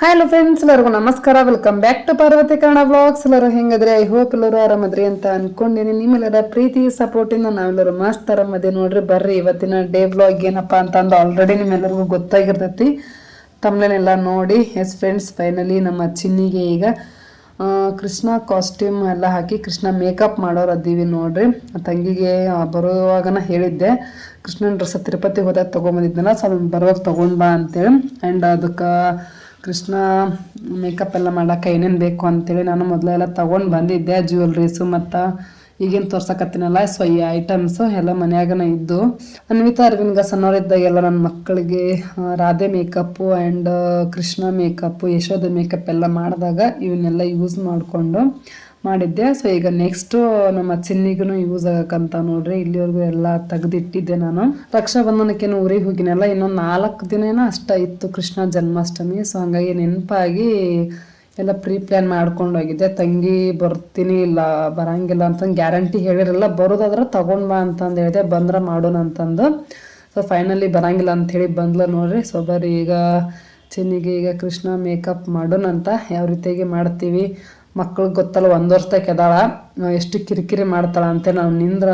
Hello friends ಎಲ್ಲರಿಗೂ ನಮಸ್ಕಾರ. Welcome back to Parvati Kannada blogs ಎಲ್ಲರೂ ಹೆಂಗದ್ರಿ? ಐ ಹೋಪ್ ಎಲ್ಲರೂ ಆರಾಮದ್ರಿ ಅಂತ ಅನ್ಕೊಂಡಿನಿ. ನಿಮ್ಮೆಲ್ಲರ ಪ್ರೀತಿ ಸಪೋರ್ಟಿಂದ ನಾವೆಲ್ಲರೂ ಮಸ್ತ್ ಆರಾಮದಿ ನೋಡ್ರಿ. ಬರ್ರಿ, ಇವತ್ತಿನ ಡೇ ಬ್ಲಾಗ್ ಏನಪ್ಪಾ ಅಂತಂದು ಆಲ್ರೆಡಿ ನಿಮ್ಮೆಲ್ಲರಿಗೂ ಗೊತ್ತಾಗಿರ್ತೈತಿ. ತಮ್ಮನೆಲ್ಲ ನೋಡಿ ಎಸ್ ಫ್ರೆಂಡ್ಸ್ ಫೈನಲಿ ನಮ್ಮ ಚಿನ್ನಿಗೆ ಈಗ ಕೃಷ್ಣ ಕಾಸ್ಟ್ಯೂಮ್ ಎಲ್ಲ ಹಾಕಿ ಕೃಷ್ಣ ಮೇಕಪ್ ಮಾಡೋರು ಅದೀವಿ ನೋಡ್ರಿ. ತಂಗಿಗೆ ಬರುವಾಗನ ಹೇಳಿದ್ದೆ, ಕೃಷ್ಣನ ಡ್ರೆಸ್ ತಿರುಪತಿ ಹೋದಾಗ ತೊಗೊಂಬಂದಿದ್ನಲ್ಲ, ಸೊ ಅದನ್ನ ಬರುವಾಗ ತೊಗೊಂಡ್ಬಾ ಅಂತೇಳಿ. ಆ್ಯಂಡ್ ಅದಕ್ಕೆ ಕೃಷ್ಣ ಮೇಕಪ್ ಎಲ್ಲ ಮಾಡಕ್ಕೆ ಏನೇನು ಬೇಕು ಅಂತೇಳಿ ನಾನು ಮೊದಲೆಲ್ಲ ತೊಗೊಂಡು ಬಂದಿದ್ದೆ ಜ್ಯುವೆಲ್ರೀಸು ಮತ್ತು ಈಗೇನು ತೋರ್ಸಕತ್ತೀನಲ್ಲ ಸೊ ಈ ಐಟಮ್ಸು ಎಲ್ಲ ಮನೆಯಾಗನ ಇದ್ದು. ಅನ್ವಿತಾ ಅರವಿಂದ್ಗ ಸಣ್ಣವರಿದ್ದಾಗೆಲ್ಲ ನನ್ನ ಮಕ್ಕಳಿಗೆ Radhe makeup and Krishna makeup Yashoda makeup ಎಲ್ಲ ಮಾಡಿದಾಗ ಇವನ್ನೆಲ್ಲ ಯೂಸ್ ಮಾಡಿಕೊಂಡು ಮಾಡಿದ್ದೆ. ಸೊ ಈಗ ನೆಕ್ಸ್ಟು ನಮ್ಮ ಚಿನ್ನಿಗೂ ಯೂಸ್ ಆಗಕ್ಕಂತ ನೋಡ್ರಿ. ಇಲ್ಲಿವರೆಗೂ ಎಲ್ಲ ತೆಗೆದಿಟ್ಟಿದ್ದೆ ನಾನು. ರಕ್ಷಾಬಂಧನಕ್ಕೇನು ಊರಿಗೆ ಹೋಗಿನಲ್ಲ, ಇನ್ನೊಂದು ನಾಲ್ಕು ದಿನ ಅಷ್ಟ ಇತ್ತು ಕೃಷ್ಣ ಜನ್ಮಾಷ್ಟಮಿ. ಸೊ ಹಂಗಾಗಿ ನೆನಪಾಗಿ ಎಲ್ಲ ಪ್ರೀ ಪ್ಲ್ಯಾನ್ ಮಾಡ್ಕೊಂಡು ಹೋಗಿದ್ದೆ. ತಂಗಿ ಬರ್ತೀನಿ ಇಲ್ಲ, ಬರಂಗಿಲ್ಲ ಅಂತಂದು ಗ್ಯಾರಂಟಿ ಹೇಳಿರಲ್ಲ, ಬರೋದಾದ್ರೆ ತಗೊಂಡ್ ಬಾ ಅಂತಂದು ಹೇಳಿದೆ. ಬಂದ್ರೆ ಮಾಡೋಣ ಅಂತಂದು. ಸೊ ಫೈನಲಿ ಬರಂಗಿಲ್ಲ ಅಂಥೇಳಿ ಬಂದ್ಲ ನೋಡ್ರಿ. ಸೊ ಬರ್ರಿ ಈಗ ಚಿನ್ನಿಗೆ ಈಗ ಕೃಷ್ಣ ಮೇಕಪ್ ಮಾಡೋಣ ಅಂತ ಯಾವ ರೀತಿಯಾಗಿ ಮಾಡ್ತೀವಿ ಮಕ್ಳಿಗೆ ಗೊತ್ತಲ್ಲ, ಒಂದು ವರ್ಷದಾಗ ಕೆದಾಳ ಎಷ್ಟು ಕಿರಿಕಿರಿ ಮಾಡ್ತಾಳ ಅಂತ ನಾವು ನಿಂದ್ರ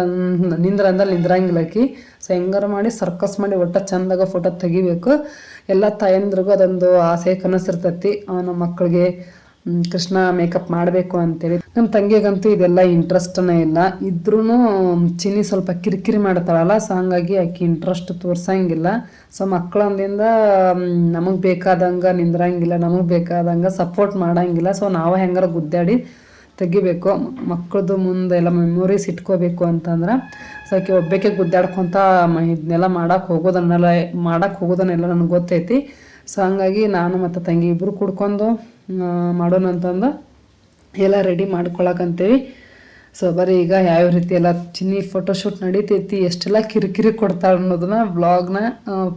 ನಿಂದ್ರ ಅಂದ್ರೆ ನಿಂದ್ರಂಗಿಲ್ಲ ಆಕಿ. ಸೊ ಹೆಂಗಾರ ಮಾಡಿ ಸರ್ಕಸ್ ಮಾಡಿ ಒಟ್ಟ ಚಂದಾಗ ಫೋಟೋ ತೆಗಿಬೇಕು. ಎಲ್ಲ ತಾಯಂದ್ರಿಗೂ ಅದೊಂದು ಆಸೆ ಕನಸಿರ್ತೈತಿ ನಮ್ಮ ಮಕ್ಕಳಿಗೆ ಕೃಷ್ಣ ಮೇಕಪ್ ಮಾಡಬೇಕು ಅಂತೇಳಿ. ನಮ್ಮ ತಂಗಿಗಂತೂ ಇದೆಲ್ಲ ಇಂಟ್ರೆಸ್ಟನೇ ಇಲ್ಲ. ಇದ್ರೂ ಚಿನ್ನಿ ಸ್ವಲ್ಪ ಕಿರಿಕಿರಿ ಮಾಡ್ತಾಳಲ್ಲ ಸೊ ಹಂಗಾಗಿ ಆಕೆ ಇಂಟ್ರೆಸ್ಟ್ ತೋರ್ಸಂಗಿಲ್ಲ. ಸೊ ಮಕ್ಕಳಂದಿಂದ ನಮಗೆ ಬೇಕಾದಂಗೆ ನಿಂದ್ರಂಗಿಲ್ಲ, ನಮಗೆ ಬೇಕಾದಂಗೆ ಸಪೋರ್ಟ್ ಮಾಡಂಗಿಲ್ಲ. ಸೊ ನಾವು ಹೆಂಗಾರ ಗುದ್ದಾಡಿ ತೆಗಿಬೇಕು. ಮಕ್ಕಳದು ಮುಂದೆ ಎಲ್ಲ ಮೆಮೊರೀಸ್ ಇಟ್ಕೋಬೇಕು ಅಂತಂದ್ರೆ ಸೊ ಆಕೆ ಒಬ್ಬಕ್ಕೆ ಗುದ್ದಾಡ್ಕೊತ ಇದನ್ನೆಲ್ಲ ಮಾಡೋಕ್ಕೆ ಹೋಗೋದನ್ನೆಲ್ಲ ಮಾಡೋಕ್ಕೆ ಹೋಗೋದನ್ನೆಲ್ಲ ನನಗೆ ಗೊತ್ತೈತಿ. ಸೊ ಹಂಗಾಗಿ ನಾನು ಮತ್ತು ತಂಗಿ ಇಬ್ಬರು ಕುಡ್ಕೊಂಡು ಮಾಡೋಣ ಅಂತಂದು ಎಲ್ಲ ರೆಡಿ ಮಾಡ್ಕೊಳಕಂತೀವಿ ಸೊ ಬರೀ ಈಗ ಯಾವ ರೀತಿ ಎಲ್ಲ ಚಿನ್ನಿ ಫೋಟೋಶೂಟ್ ನಡೀತೈತಿ, ಎಷ್ಟೆಲ್ಲ ಕಿರಿಕಿರಿ ಕೊಡ್ತಾಳೆ ಅನ್ನೋದನ್ನ ವ್ಲಾಗ್ನ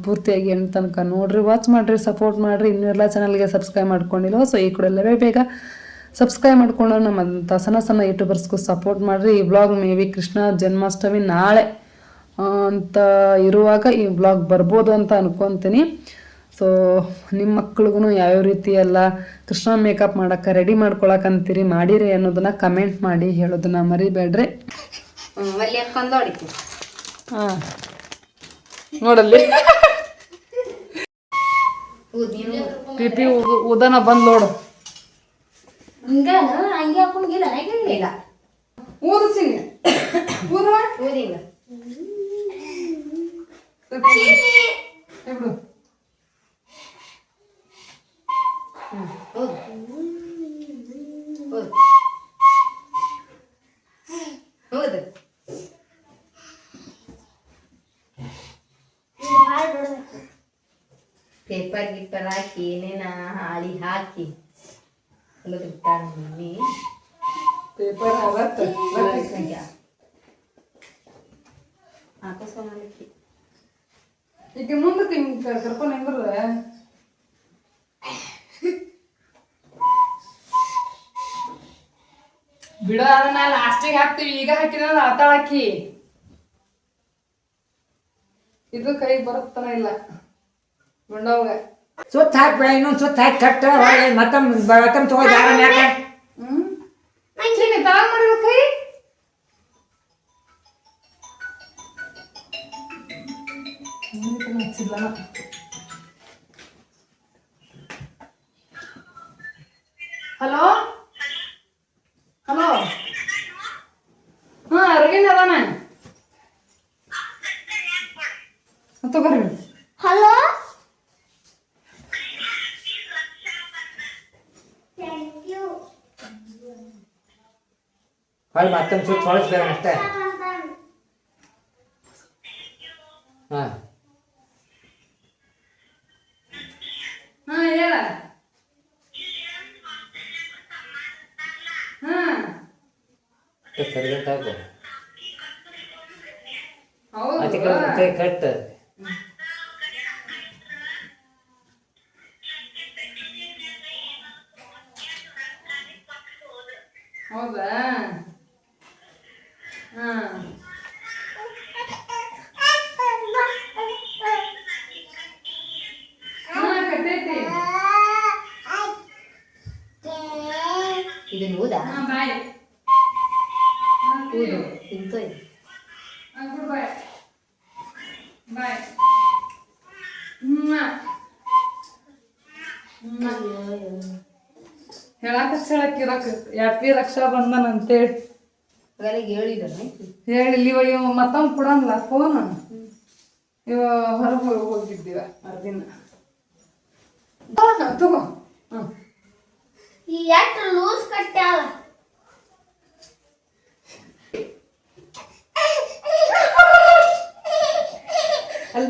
ಪೂರ್ತಿಯಾಗಿ ಏನು ತನಕ ನೋಡ್ರಿ ವಾಚ್ ಮಾಡಿರಿ ಸಪೋರ್ಟ್ ಮಾಡಿರಿ. ಇನ್ನೂ ಎಲ್ಲ ಚಾನಲ್ಗೆ ಸಬ್ಸ್ಕ್ರೈಬ್ ಮಾಡ್ಕೊಂಡಿಲ್ಲ ಸೊ ಈ ಕೂಡಲೇ ಬೇಗ ಸಬ್ಸ್ಕ್ರೈಬ್ ಮಾಡ್ಕೊಂಡು ನಮ್ಮಂಥ ಸಣ್ಣ ಸಣ್ಣ ಯೂಟ್ಯೂಬರ್ಸ್ಗೂ ಸಪೋರ್ಟ್ ಮಾಡಿರಿ. ಈ blog may be Krishna Janmashtami ನಾಳೆ ಅಂತ ಇರುವಾಗ ಈ ಬ್ಲಾಗ್ ಬರ್ಬೋದು ಅಂತ ಅನ್ಕೊತೀನಿ. ಸೊ ನಿಮ್ಮ ಮಕ್ಳಿಗೂ ಯಾವ್ಯಾವ ರೀತಿ ಎಲ್ಲ ಕೃಷ್ಣ ಮೇಕಪ್ ಮಾಡಕ್ಕೆ ರೆಡಿ ಮಾಡ್ಕೊಳಕಂತೀರಿ ಮಾಡಿರಿ ಅನ್ನೋದನ್ನ ಕಮೆಂಟ್ ಮಾಡಿ ಹೇಳೋದನ್ನ ಮರಿಬೇಡ್ರಿ. ಹಾಂ. ನೋಡಲ್ಲಿ. ಪಿ ಪಿ ಉದನ ಬಂದು ನೋಡು. ಹಿಂಗ ಹಂಗೆ ಹಾಕೊಂಡ್ಗಿಲ್ಲ ಇಲ್ಲ ಊದಿಸಿ ಊದುವ ಊದಿ ಹಿಂಗ ಬಿಡು ಹೌದು ಪೇಪರ್ ಗಿಪ್ಪರ್ ಹಾಕಿ ಏನೇನ ಹಾಳಿ ಹಾಕಿ. ಬಿಟ್ಟಾಳ ಮಮ್ಮಿ. ಪೇಪರ್ ಅವತ್ತು. ಹಾಕಿಸ್ಕೊಂಡ್ಲಿಕ್ಕೆ ಈಗ ಹಿಂಗೆ ಕರ್ಕೊಂಡು ಹೆಂಗ್ರೆ ಬಿಡ, ಅದನ್ನ ಲಾಸ್ಟಿಗೆ ಹಾಕ್ತೀವಿ, ಈಗ ಹಾಕಿದ್ರೆ ಆತಾಳ ಹಾಕಿ ಇದು ಕೈ ಬರುತ್ತನ ಇಲ್ಲ. ಗುಂಡವಾಗ ಸುತ್ತ ಹಾಕ್ಬೇಡ, ಇನ್ನೊಂದು ಸುತ್ತ ಹಾಕಿ ಕಟ್ಟ ಮತ್ತೆ ತಗೋ ಹೊಳ್ಳಿ ಮತ್ತೊಂದು ಸುತ್ತ ಹೊಳಸ್ಬೇಕು ಅಷ್ಟೇ. ಹಾಂ. ಹಾ ಹೇಳ. ಹಾ. ಸರಿ ಅಂತ ಹಾಕು. ಹೌದು. ಆಚೆ ಕಡೆ ಕೈ ಕಟ್ಟ ಹೌದಾ? ಇದನ್ನ ಊದಾ ಬಾಯ್. ಹೇಳಾಕ ಹೇಳಕ್ ಇರಕ ಯಾಪಿ ರಕ್ಷಾ ಬಂಧನ ಅಂತೇಳಿ. ಅದ್ರಾಗ ಹೇಳಿದನು ಹೇಳಿ ಇವ ಇವ ಮತ್ತೊಂದು ಕೊಡಂಗಿಲ್ಲ ಫೋನ್ ಇವ ಹೊರಗೆ ಹೋಗಿದ್ದೀವ ಅರ್ದಿನ. ತಗೋ ಹ್ಞೂ ಈ ಎಷ್ಟು ಲೂಸ್ ಕಟ್ಟ್ಯಾಳ?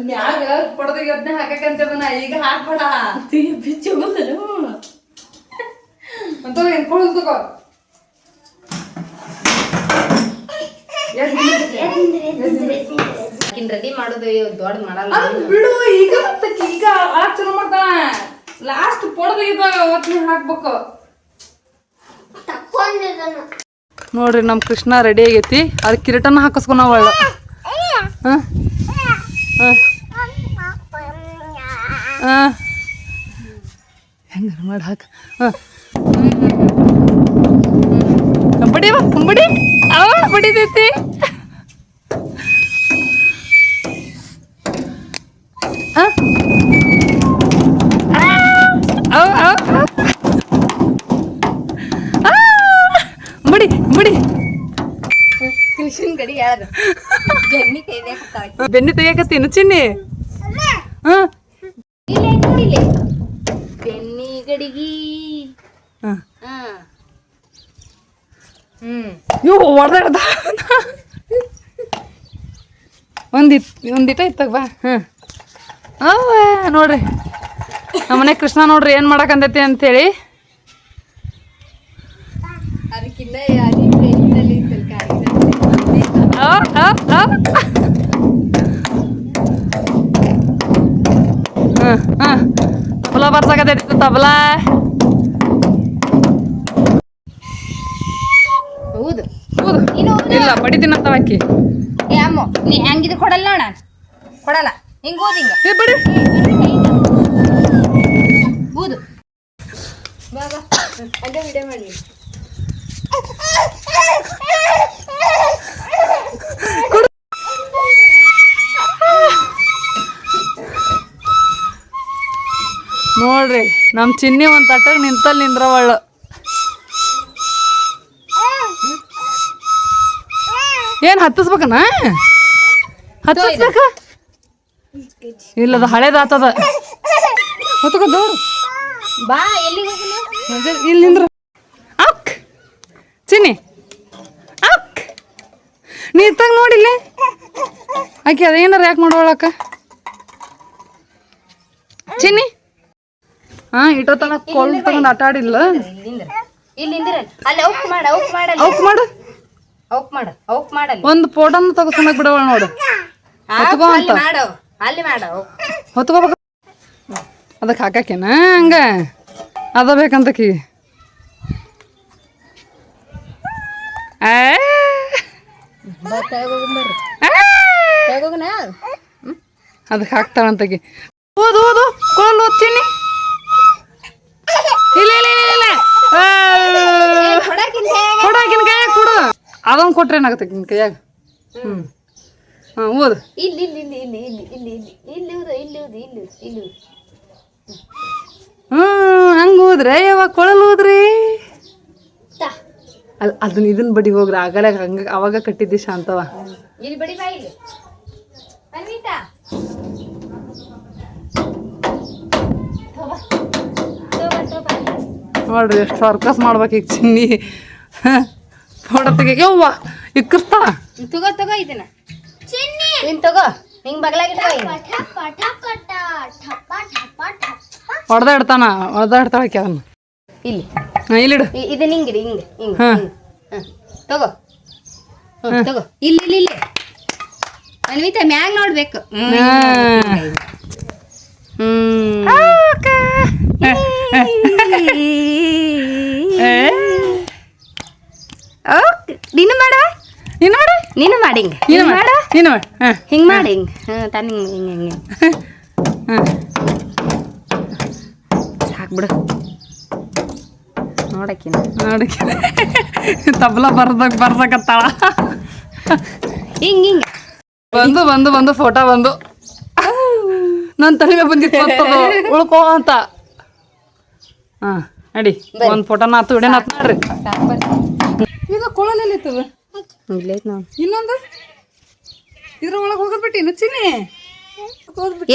ಮ್ಯಾಗ ಪಡೆದು ಅದನ್ನ ಹಾಕಕ್ಕಂತದ ನಾ ಈಗ ಹಾಕ್ಬೇಡ. ಬಿಚ್ಚು ಬಂದರು ಅಂತ ಎನ್ಕೊಳ್ಳೋದು ತಗೋ ರೆಡಿ ಮಾಡೋದು ದೊಡ್ಡ ಮಾಡಲ್ಲ. ಬಿಡು ಈಗ ಮತ್ತೆ ಈಗ ಆ ಚಲೋ ಮಾಡ್ತಾನ ಲಾಸ್ಟ್ ಪೊಡೆದು ಇದ್ದಾಗ ಅವತ್ತಿನ ಹಾಕ್ಬೇಕು. ತಕ್ಕೊಂಡಿದ್ದನು ನೋಡ್ರಿ ನಮ್ಮ ಕೃಷ್ಣ ರೆಡಿ ಆಗೈತಿ. ಅದು ಕಿರೀಟನ ಹಾಕಿಸ್ಕೊಂಡ ಒಳ್ಳೆ. ಹಾಂ? ಹಾಂ ಹೆಂಗಾರ ಮಾಡಿ ಹಾಕ. ಹಾಂ ಬಡಿ ಬಡಿ ಅವ ಬಡಿದೈತಿ ಆ? ಅವ, ಅವ! ಬಡಿ ಬಡಿ ಬೆನ್ನಿ ತೆಗಿಯಕತ್ತೀನಿ ಚಿನ್ನಿ. ಹಾಂ ಇಲ್ಲೇ ನೋಡಿಲೆ ಬೆನ್ನಿ ಗಡಿಗಿ ಹಾಂ. ಹಾ. ಹ್ಮ್. ಇವು ಹೊಡೆದಾಡ್ದ. ಒಂದಿತ್ ಒಂದಿಟ ಇತ್ತಾಗ ಬಾ. ಹಾಂ. ಅವ ನೋಡ್ರಿ. ನಮ್ಮನೆ ಕೃಷ್ಣ ನೋಡ್ರಿ ಏನು ಮಾಡಕಂತೈತಿ ಅಂತೇಳಿ. ಅದಕ್ಕಿಂತ ತಬಲ ಬರ್ಸಾಕತೈತಿ ತಬಲಾ ಹೌದು. ಹೌದು. ಇಲ್ಲ ಬಡಿತೀನಂತ ತವಾಕಿ ಏ ಅಮ್ಮ ನೀ ಹೆಂಗಿದ್ ಕೊಡಲ್ಲ ನೋಡ. ಕೊಡಲ್ಲ. ಹಿಂಗ್ ಓದಿ ಹಿಂಗ. ಏ ಬಡಿ. ನೋಡ್ರಿ ನಮ್ಮ ಚಿನ್ನಿ ಒಂದು ತಟ್ಟಗೆ ನಿಂತಲ್ಲಿ ನಿಂದ್ರವಳ್ಳು ಏನು ಹತ್ತಿಸ್ಬೇಕನ? ಹತ್ತಿಸ್ಬೇಕ? ಇಲ್ಲ ಅದು ಹಳೇದಾತದ ಬಾ ಹೋಗೋಣ ಇಲ್ಲಿ ನಿಂದ್ರ. ಅಕ್! ಚಿನ್ನಿ ಅಕ್! ನೀ ಇತ್ತಾಗ ನೋಡಿಲ್ಲ ಆಕೆ ಅದೇನಾರ ಯಾಕೆ ಮಾಡೋಳಕ್ಕ? ಚಿನ್ನಿ ಹಾ ಇಟೋ ತನ ಕೊಲ್ ತಗೊಂಡ್ ಆಟ ಆಡಿಲ್ಲ? ಇಲ್ಲಿಂದ್ರ ಅಲ್ಲಿ ಔಕ್ ಮಾಡ ಔಕ್ ಮಾಡಲ್ಲ ಅವಕ್ ಮಾಡು. ಔಕ್ ಮಾಡ ಔಕ್ ಮಾಡಲ್ಲ ಒಂದು ಫೋಟೋನ ಬಿಡವಳ ನೋಡು. ಹೊತ್ಕೋ ಅಂತ. ಮಾಡು ಅಲ್ಲಿ ಮಾಡು. ಹೊತ್ಕೋಬೇಕು. ಅದಕ್ಕೆ ಹಾಕಾಕೇನ ಹಂಗ? ಅದ ಬೇಕಂತಕಿ ಆ. ಬಾ ತೆಗೋಗ್ಬರ್ರಿ ಆ. ತೆಗೋಗನ ಅದಕ್ಕೆ ಹಾಕ್ತಾಳಂತಕಿ ಓದು ಓದು ಕೋಲ್ ಓದ್ತೀನಿ ಅದೊಂದು ಕೊಟ್ರೆ ಏನಾಗುತ್ತೆ ಕೈಯಾಗ? ಹ್ಞೂ ಓದು. ಇಲ್ಲಿ ಇಲ್ಲಿ ಇಲ್ಲಿ ಇಲ್ಲಿ ಇಲ್ಲಿ ಇಲ್ಲಿ ಇಲ್ಲಿ ಓದು ಇಲ್ಲಿ ಓದು ಇಲ್ಲಿ ಇಲ್ಲಿ ಹ್ಞೂ ಹಂಗೆ ಹೋದ್ರೆ ಯಾವಾಗ ಕೊಳಲ್ ಹೋದ್ರಿ ಅಲ್ಲ ಅದನ್ನ ಇದನ್ನ ಬಡಿ ಹೋಗ್ರಿ. ಆಗಲೇ ಹಂಗ ಅವಾಗ ಕಟ್ಟಿದ್ದಿ ಶಾಂತವ ಇಲ್ಲಿ ನೋಡ್ರಿ ಎಷ್ಟು ಸರ್ಕಸ್ ಮಾಡ್ಬೇಕು ಈಗ ಚಿನ್ನಿ. ಫೋಟೋ ತೆಗಿ ಯವ್ವ ಇಕ್ಕರ್ತಾ ತಗೋ ತಗೋ ಇದನ್ನ. ಇನ್ ತಗೋ ಹಿಂಗ್ ಇಡ್ತಾನ ಹೊಡೆದ ಇಡ್ತಾಳ ಆಕಿ ಅದನ್ನ ಇಲ್ಲಿ. ಹಾಂ ಇಲ್ಲಿಡು ಇದನ್ನ ಹಿಂಗಿಡಿ ಹಿಂಗೆ ಹಿಂಗ್ ಹಾ. ತಗೋ. ತಗೋ. ಇಲ್ಲಿ ಇಲ್ಲಿ ಇಲ್ಲಿ. ಅನ್ವಿತಾ ಮ್ಯಾಗ ನೋಡ್ಬೇಕು. ಹ್ಮ್. ಹ್ಮ್ ಓಕ್, ನೀನು ಮಾಡ. ನೀನು ಮಾಡ? ನೀನು ಮಾಡಿ ಹಿಂಗೆ. ನೀನು ಮಾಡು? ನೀನು ಮಾಡ? ಹಾಂ. ಹಿಂಗ್ ಮಾಡಿ ಹಿಂಗ್. ಹ್ಮ್ ತಾನು ಹಿಂಗ್ ಹಿಂಗ್ ಹಿಂಗ್ ಹಾಂ. ಸಾಕ್ಬಿಡು ನೋಡಕಿನ ನೋಡಿ ತಬಲ ಬರ್ದಾಗ ಬರ್ಸಕತ್ತಾಳ. ಹಿಂಗ್ ಹಿಂಗೆ. ಬಂದು ಬಂದು ಬಂದು ಫೋಟೋ ಬಂದು. ನನ್ನ ತಲೆ ಮೇಲೆ ಬಂದಿತ್ತು ಉಳ್ಕೋ ಅಂತ. ಹಾ ಅಡಿ ಒಂದು ಫೋಟೋ ಆತು ವಿಡಿಯೋನ ಆತು ನೋಡ್ರಿ ಇದು ಕೊಳಲೆಲ್ಲ ಇರ್ತದ ಇಲ್ಲೈತ್ ನೋಡ್. ಇನ್ನೊಂದು? ಇದ್ರ ಒಳಗೆ ಹೋಗೋದ್ಬಿಟ್ಟು ಇನ್ನು ಚಿನ್ನಿ?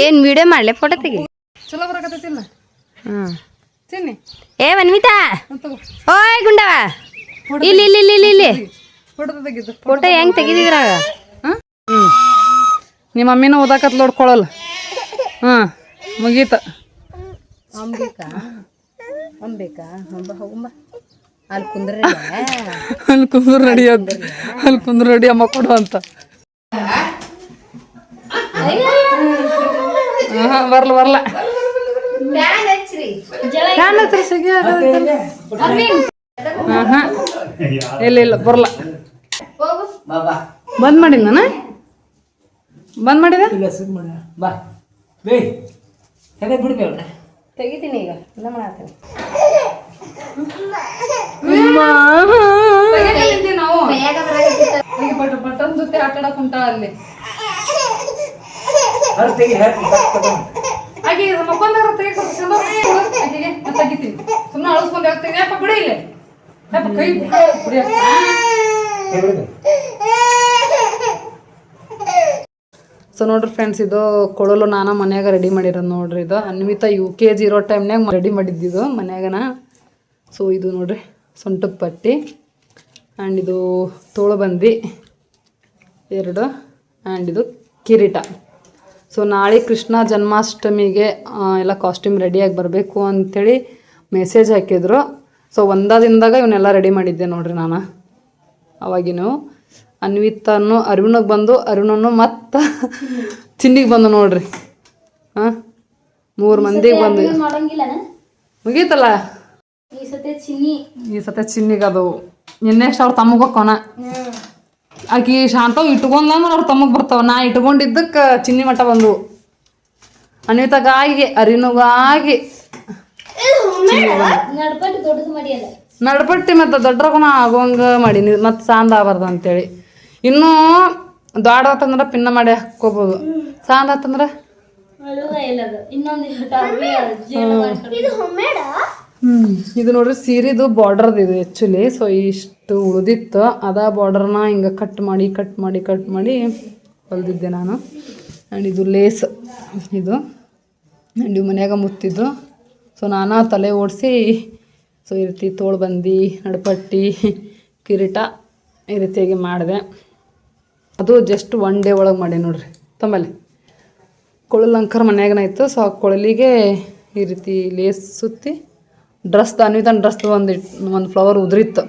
ಏನು ವಿಡಿಯೋ ಮಾಡ್ಲೆ? ಫೋಟೋ ತೆಗಿ. ಚಲೋ ಬರಕತ್ತೈತಿಲ್ಲ ಹ್ಮ್ ಚಿನ್ನಿ? ಏ ಮನ್ವಿತಾ ಓಯ್ ಗುಂಡವ. ಇಲ್ಲಿ ಇಲ್ಲಿ ಇಲ್ಲಿ ಇಲ್ಲಿ. ಇಲ್ಲಿ ಫೋಟೋ ತೆಗಿದ್ದು. ಫೋಟೋ ಹೆಂಗ್ ತೆಗಿದಿದ್ರಾಗ ಹ್ಮ್. ನಿಮ್ಮ ಮಮ್ಮಿನ ಓದಾಕತ್ ನೋಡ್ಕೊಳಲ್ಲ ಹಾ ಮುಗೀತ. ಅಂಬಿಕಾ? ಅಂಬಿಕಾ? ಅಂಬ ಹೋಗಂಬ ಅಲ್ಲಿ ಕುಂದ್ರ ಅಲ್ಲಿ ಕುಂದ್ರು ರೆಡಿ ಅಂತ. ಅಲ್ಲಿ ಕುಂದ್ರ ರೆಡಿ ಅಮ್ಮ ಕೊಡು ಅಂತ. ಬರ್ಲ ಬರ್ಲ. ಫ್ಯಾನ್ ಹತ್ರ ಸಿಗಿ ಆಹಾ. ಇಲ್ಲ ಇಲ್ಲ ಬರ್ಲ. ಬಂದ್ ಮಾಡಿದ್ ನಾನು? ಬಂದ್ ಮಾಡಿದ? ತೆಗಿತೀನಿ ಈಗ. ಇಲ್ಲ ಮಾಡತ್ತೀನಿ. ನಾವು ಬಟನ್ ಜೊತೆ ಆಟ ಆಡಕ್ ಕುಂಟ ಅಲ್ಲಿ ಹೊರ ತೆಗಿ ಹೇಳಿ ಆಕೆ ಮಕ್ಕೊಂದಾಗ ತೆಗಿತೀನಿ ತೆಗಿತೀನಿ. ಸುಮ್ಮನೆ ಅಳಿಸ್ಕೊಂಡು ಹೋಗ್ತೀನಿ ಯಪ್ಪ ಬಿಡಿ ಇಲ್ಲೇ. ಯಪ್ಪ ಕೈ ಬಿಡಿ ಸೊ ನೋಡ್ರಿ ಫ್ರೆಂಡ್ಸ್ ಇದು ಕೊಳಲು ನಾನು ಮನ್ಯಾಗ ರೆಡಿ ಮಾಡಿರೋದು ನೋಡ್ರಿ ಇದು. ಅನ್ವಿತಾ ಯು ಕೆ ಜಿ ಇರೋ ಟೈಮ್ನಾಗ ರೆಡಿ ಮಾಡಿದ್ದಿದ್ದು ಮನ್ಯಾಗನ. ಸೊ ಇದು ನೋಡ್ರಿ ಸೊಂಟದ ಪಟ್ಟಿ. ಆ್ಯಂಡ್ ಇದು ತೋಳಬಂದಿ. ಎರಡು. ಆ್ಯಂಡ್ ಇದು ಕಿರೀಟ. ಸೊ ನಾಳೆ ಕೃಷ್ಣ ಜನ್ಮಾಷ್ಟಮಿಗೆ ಎಲ್ಲ ಕಾಸ್ಟ್ಯೂಮ್ ರೆಡಿಯಾಗಿ ಬರಬೇಕು ಅಂಥೇಳಿ ಮೆಸೇಜ್ ಹಾಕಿದ್ರು. ಸೊ ಒಂದಾ ದಿನದಾಗ ಇವನ್ನೆಲ್ಲ ರೆಡಿ ಮಾಡಿದ್ದೆ ನೋಡ್ರಿ ನಾನು. ಅವಾಗಿನೂ ಅನ್ವಿತನು ಅರುಣಗೆ ಬಂದು ಅರುಣನು ಮತ್ತು ಚಿನ್ನಿಗೆ ಬಂದು ನೋಡ್ರಿ. ಹಾಂ? ಮೂರು ಮಂದಿಗೆ ಬಂದು. ಮುಗೀತಲ್ಲ? ಈ ಸತೆ ಚಿನ್ನಿ. ಈ ಸತಿ ಚಿನ್ನಿಗೆ ಅದು. ಇನ್ನೆಷ್ಟು ಅವ್ರ ತಮಗೆ ಕೊನ ಆಕಿ ಶಾಂತವ್ ಇಟ್ಕೊಂಡ್ಲ ಅಂದ್ರೆ ಅವ್ರ ತಮಗೆ ಬರ್ತಾವ. ನಾ ಇಟ್ಕೊಂಡಿದ್ದಕ್ಕೆ ಚಿನ್ನಿ ಮಠ ಬಂದವು. ಅನಿತಗಾಗಿ ಅರಿನುಗಾಗಿ ನಡ್ಪಟ್ಟಿ ದೊಡ್ಡದು ಮಾಡಿಯಲ್ಲ ನಡ್ಪಟ್ಟಿ ಮತ್ತು ದೊಡ್ಡರಗುಣ ಆಗೋಂಗ ಮಾಡೀನಿ ಮತ್ತು ಸಾಂದ ಆಗಬಾರ್ದು ಅಂತೇಳಿ. ಇನ್ನೂ ದೊಡ್ಡ ಆತಂದ್ರೆ ಪಿನ್ನ ಮಾಡಿ ಹಾಕ್ಕೋಬೋದು. ಸಾಂದ ಆತಂದ್ರೆ? ಇನ್ನೊಂದು ಇದು ನೋಡ್ರಿ ಸೀರೆದು ಬಾರ್ಡರ್ದು ಇದು ಆ್ಯಕ್ಚುಲಿ ಸೊ ಇಷ್ಟು ಉಳಿದಿತ್ತು. ಅದ ಬಾರ್ಡರ್ನ ಹಿಂಗೆ ಕಟ್ ಮಾಡಿ ಕಟ್ ಮಾಡಿ ಕಟ್ ಮಾಡಿ ಹೊಲ್ದಿದ್ದೆ ನಾನು. ಆ್ಯಂಡ್ ಇದು ಲೇಸ್ ಇದು. ಆ್ಯಂಡ್ ಇವು ಮನ್ಯಾಗ ಮುತ್ತಿದ್ದು. ಸೊ ನಾನು ತಲೆ ಓಡಿಸಿ ಸೊ ಈ ರೀತಿ ತೋಳು ಬಂದು, ನಡುಪಟ್ಟಿ, ಕಿರೀಟ ಈ ರೀತಿಯಾಗಿ ಮಾಡಿದೆ. ಅದು ಜಸ್ಟ್ ಒನ್ ಡೇ ಒಳಗೆ ಮಾಡಿ ನೋಡ್ರಿ, ತಮ್ಮಲ್ಲಿ. ಕೊಳಲಂಕರ್ ಮನ್ಯಾಗನ ಇತ್ತು. ಸೊ ಆ ಕೊಳಲಿಗೆ ಈ ರೀತಿ ಲೇಸ್ ಸುತ್ತಿ ಡ್ರೆಸ್ ಅನ್ವಿತನ ಡ್ರೆಸ್ ಒಂದು ಒಂದು ಫ್ಲವರ್ ಉದುರಿತ್ತು.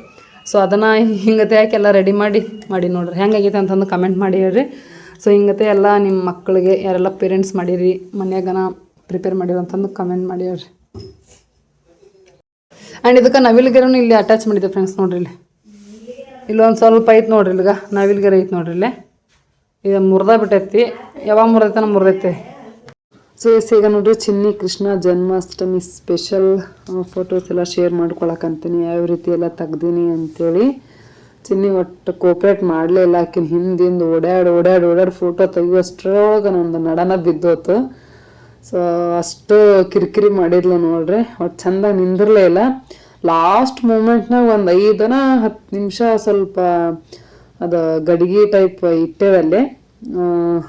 ಸೊ ಅದನ್ನು ಹಿಂಗತೆ ಹಾಕಿ ಎಲ್ಲ ರೆಡಿ ಮಾಡಿ ಮಾಡಿ ನೋಡ್ರಿ. ಹೆಂಗಾಗೈತೆ ಅಂತಂದು ಕಮೆಂಟ್ ಮಾಡಿ ಹೇಳ್ರಿ. ಸೊ ಹಿಂಗತೆ ಎಲ್ಲ ನಿಮ್ಮ ಮಕ್ಕಳಿಗೆ ಯಾರೆಲ್ಲ ಪೇರೆಂಟ್ಸ್ ಮಾಡಿರಿ, ಮನ್ಯಾಗನ ಪ್ರಿಪೇರ್ ಮಾಡಿರಿ ಅಂತಂದು ಕಮೆಂಟ್ ಮಾಡಿ ಹೇಳ್ರಿ. ಆ್ಯಂಡ್ ಇದಕ್ಕೆ ನವಿಲ್ಗೆರನು ಇಲ್ಲಿ ಅಟ್ಯಾಚ್ ಮಾಡಿದ್ದೆ ಫ್ರೆಂಡ್ಸ್ ನೋಡ್ರಿ ಇಲ್ಲಿ. ಇಲ್ಲೊಂದು ಸ್ವಲ್ಪ ಐತೆ ನೋಡ್ರಿ ಇಲ್ಲಿಗ. ನವಿಲ್ಗೆರೆ ಐತೆ ನೋಡ್ರಿ ಇಲ್ಲಿ. ಇದು ಮುರ್ದ ಬಿಟ್ಟೈತಿ. ಯಾವಾಗ ಮುರ್ದೈತನ ಮುರ್ದೈತಿ. ಸೊ ಎಸ್ ಈಗ ನೋಡ್ರಿ ಚಿನ್ನಿ ಕೃಷ್ಣ ಜನ್ಮಾಷ್ಟಮಿ ಸ್ಪೆಷಲ್ ಫೋಟೋಸ್ ಎಲ್ಲ ಶೇರ್ ಮಾಡ್ಕೊಳಕಂತೀನಿ. ಯಾವ ರೀತಿ ಎಲ್ಲ ತೆಗ್ದೀನಿ ಅಂತೇಳಿ. ಚಿನ್ನಿ ಒಟ್ಟು ಕೋಪ್ರೇಟ್ ಮಾಡಲೇ ಇಲ್ಲ. ಆಕಿನ ಹಿಂದಿಂದ ಓಡಾಡಿ ಓಡಾಡಿ ಓಡಾಡಿ ಫೋಟೋ ತೆಗಿಯೋಷ್ಟ್ರೊಳಗೆ ನಂದು ನಡನ ಬಿದ್ದೋತು. ಸೊ ಅಷ್ಟು ಕಿರಿಕಿರಿ ಮಾಡಿದ್ಲು ನೋಡ್ರಿ. ಒಟ್ಟು ಚಂದಾಗಿ ನಿಂದಿರಲೇ ಇಲ್ಲ. ಲಾಸ್ಟ್ ಮೂಮೆಂಟ್ನಾಗ ಒಂದು ಐದನ ಹತ್ತು ನಿಮಿಷ ಸ್ವಲ್ಪ ಅದು ಗಡಿಗೆ ಟೈಪ್ ಇಟ್ಟೇವಲ್ಲಿ.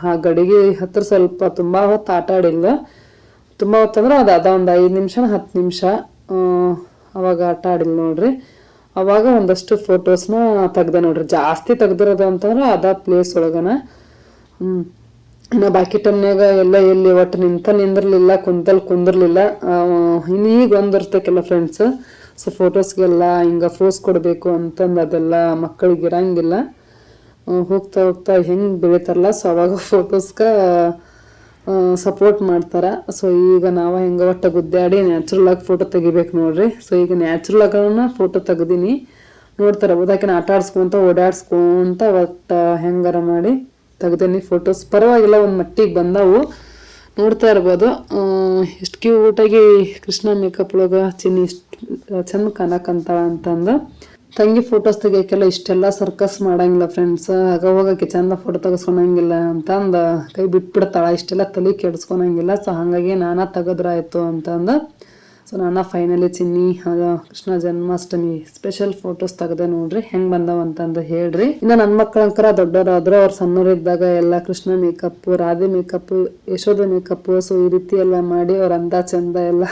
ಆ ಗಡಿಗೆ ಹತ್ರ ಸ್ವಲ್ಪ ತುಂಬ ಹೊತ್ತು ಆಟ ಆಡಿಲ್ಲ ತುಂಬ ಹೊತ್ತಂದ್ರೆ ಅದು ಅದ ಒಂದು ಐದು ನಿಮಿಷ ಹತ್ತು ನಿಮಿಷ ಅವಾಗ ಆಟ ಆಡಿಲ್ಲ ನೋಡ್ರಿ. ಅವಾಗ ಒಂದಷ್ಟು ಫೋಟೋಸ್ನ ತೆಗ್ದೆ ನೋಡ್ರಿ. ಜಾಸ್ತಿ ತೆಗ್ದಿರೋದು ಅಂತಂದ್ರೆ ಅದ ಪ್ಲೇಸ್ ಒಳಗನ. ಇನ್ನು ಬಾಕಿ ಟೈಮ್ನಾಗ ಎಲ್ಲ ಎಲ್ಲಿ ಒಟ್ಟು ನಿಂತ ನಿಂದಿರ್ಲಿಲ್ಲ, ಕುಂತಲ್ ಕುಂದಿರ್ಲಿಲ್ಲ. ಈಗ ಒಂದಿರ್ತಕ್ಕೆಲ್ಲ ಫ್ರೆಂಡ್ಸ್ ಸೊ ಫೋಟೋಸ್ಗೆಲ್ಲ ಹಿಂಗೆ ಫೋಸ್ ಕೊಡಬೇಕು ಅಂತಂದು ಅದೆಲ್ಲ ಮಕ್ಕಳಿಗೆ ಇರಂಗಿಲ್ಲ. ಹೋಗ್ತಾ ಹೋಗ್ತಾ ಹೆಂಗೆ ಬೆಳಿತಾರಲ್ಲ? ಸೊ ಅವಾಗ ಫೋಟೋಸ್ಗೆ ಸಪೋರ್ಟ್ ಮಾಡ್ತಾರೆ. ಸೊ ಈಗ ನಾವು ಹೆಂಗೆ ಒಟ್ಟು ಗುದ್ದಾಡಿ ನ್ಯಾಚುರಲ್ ಆಗಿ ಫೋಟೋ ತೆಗಿಬೇಕು ನೋಡ್ರಿ. ಸೊ ಈಗ ನ್ಯಾಚುರಲ್ ಆಗನ ಫೋಟೋ ತೆಗ್ದೀನಿ. ನೋಡ್ತಾರೆ, ಓದಾಕಿನ ಆಟ ಆಡ್ಸ್ಕೊಂತ, ಓಡಾಡ್ಸ್ಕೊಂತ ಒಟ್ಟು ಹೆಂಗಾರ ಮಾಡಿ ತೆಗ್ದೀನಿ ಫೋಟೋಸ್ ಪರವಾಗಿಲ್ಲ, ಒಂದು ಮಟ್ಟಿಗೆ ಬಂದವು. ನೋಡ್ತಾ ಇರ್ಬೋದು. ಎಷ್ಟು ಕ್ಯೂಟಾಗಿ ಕೃಷ್ಣ ಮೇಕಪ್ ಒಳಗೆ ಚಿನ್ನಿ ಇಷ್ಟು ಚಂದ ಕಾಣಕಂತಾಳ ಅಂತಂದು. ತಂಗಿ ಫೋಟೋಸ್ ತೆಗಿಯೋಕ್ಕೆಲ್ಲ ಇಷ್ಟೆಲ್ಲ ಸರ್ಕಸ್ ಮಾಡಂಗಿಲ್ಲ ಫ್ರೆಂಡ್ಸ್ ಆಗ ಹೋಗಕ್ಕೆ ಚಂದ ಫೋಟೋ ತೆಗೆಸ್ಕೊಳಂಗಿಲ್ಲ ಅಂತಂದು ಕೈ ಬಿಟ್ಬಿಡ್ತಾಳೆ, ಇಷ್ಟೆಲ್ಲ ತಲೆ ಕೆಡ್ಸ್ಕೊಳಂಗಿಲ್ಲ. ಸೊ ಹಾಗಾಗಿ ನಾನಾ ತೆಗೆದ್ರಾಯ್ತು ಅಂತಂದು ಸೊ ನಾನು ಫೈನಲಿ ಚಿನ್ನಿ ಕೃಷ್ಣ ಜನ್ಮಾಷ್ಟಮಿ ಸ್ಪೆಷಲ್ ಫೋಟೋಸ್ ತೆಗ್ದೆ ನೋಡ್ರಿ, ಹೆಂಗ್ ಬಂದವ ಅಂತಂದು ಹೇಳ್ರಿ. ಇನ್ನು ನನ್ನ ಮಕ್ಕಳಂಕರ ದೊಡ್ಡವರಾದ್ರು ಅವ್ರು ಸಣ್ಣವರಿದ್ದಾಗ ಎಲ್ಲ Krishna makeup Radhe makeup Yashoda makeup so ಈ ರೀತಿ ಎಲ್ಲ ಮಾಡಿ ಅವ್ರ ಅಂದ ಚಂದ ಎಲ್ಲ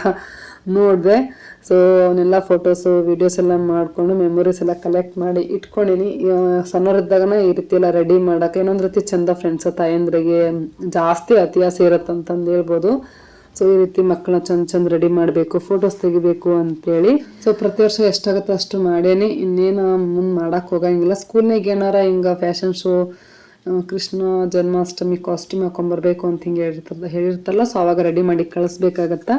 ನೋಡಿದೆ. ಸೊ ಅವನ್ನೆಲ್ಲ ಫೋಟೋಸು ವೀಡಿಯೋಸ್ ಎಲ್ಲ ಮಾಡಿಕೊಂಡು ಮೆಮೊರೀಸ್ ಎಲ್ಲ ಕಲೆಕ್ಟ್ ಮಾಡಿ ಇಟ್ಕೊಂಡಿನಿ. ಸಣ್ಣವರಿದ್ದಾಗನ ಈ ರೀತಿ ಎಲ್ಲ ರೆಡಿ ಮಾಡೋಕೆ ಇನ್ನೊಂದು ರೀತಿ ಚಂದ ಫ್ರೆಂಡ್ಸ್ ತಾಯಂದ್ರಿಗೆ ಜಾಸ್ತಿ ಅತಿಯಾಸ ಇರುತ್ತಂತಂದು ಹೇಳ್ಬೋದು. ಸೊ ಈ ರೀತಿ ಮಕ್ಕಳನ್ನ ಚಂದ ಚಂದ ರೆಡಿ ಮಾಡಬೇಕು ಫೋಟೋಸ್ ತೆಗಿಬೇಕು ಅಂತೇಳಿ. ಸೊ ಪ್ರತಿ ವರ್ಷ ಎಷ್ಟಾಗುತ್ತೆ ಅಷ್ಟು ಮಾಡೇನಿ. ಇನ್ನೇನು ಮುಂದೆ ಮಾಡೋಕ್ಕೆ ಹೋಗಂಗಿಲ್ಲ. ಸ್ಕೂಲ್ನಾಗ ಏನಾರ ಹಿಂಗೆ fashion show Krishna Janmashtami costume ಹಾಕೊಂಡ್ಬರ್ಬೇಕು ಅಂತ ಹಿಂಗೆ ಹೇಳಿರ್ತಲ್ಲ ಹೇಳಿರ್ತಲ್ಲ ಸೊ ಅವಾಗ ರೆಡಿ ಮಾಡಿ ಕಳಿಸ್ಬೇಕಾಗತ್ತಾ.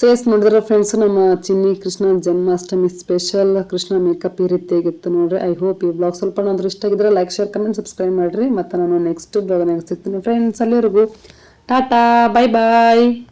ಸೊ ಎಸ್ ನೋಡಿದ್ರೆ ಫ್ರೆಂಡ್ಸ್ ನಮ್ಮ ಚಿನ್ನಿ ಕೃಷ್ಣ ಜನ್ಮಾಷ್ಟಮಿ ಸ್ಪೆಷಲ್ ಕೃಷ್ಣ ಮೇಕಪ್ ಈ ರೀತಿಯಾಗಿತ್ತು ನೋಡ್ರಿ. ಐ ಹೋಪ್ ಈ ಬ್ಲಾಗ್ ಸ್ವಲ್ಪ ನಾನು ಇಷ್ಟ ಆಗಿದ್ರೆ ಲೈಕ್ ಶೇರ್ ಕಮೆಂಟ್ ಸಬ್ಸ್ಕ್ರೈಬ್ ಮಾಡಿರಿ. ಮತ್ತು ನಾನು ನೆಕ್ಸ್ಟ್ ಬ್ಲಾಗ್ನಾಗ ಸಿಗ್ತೀನಿ ಫ್ರೆಂಡ್ಸ್ ಅಲ್ಲಿವರೆಗೂ. ಟಾಟಾ ಬಾಯ್ ಬಾಯ್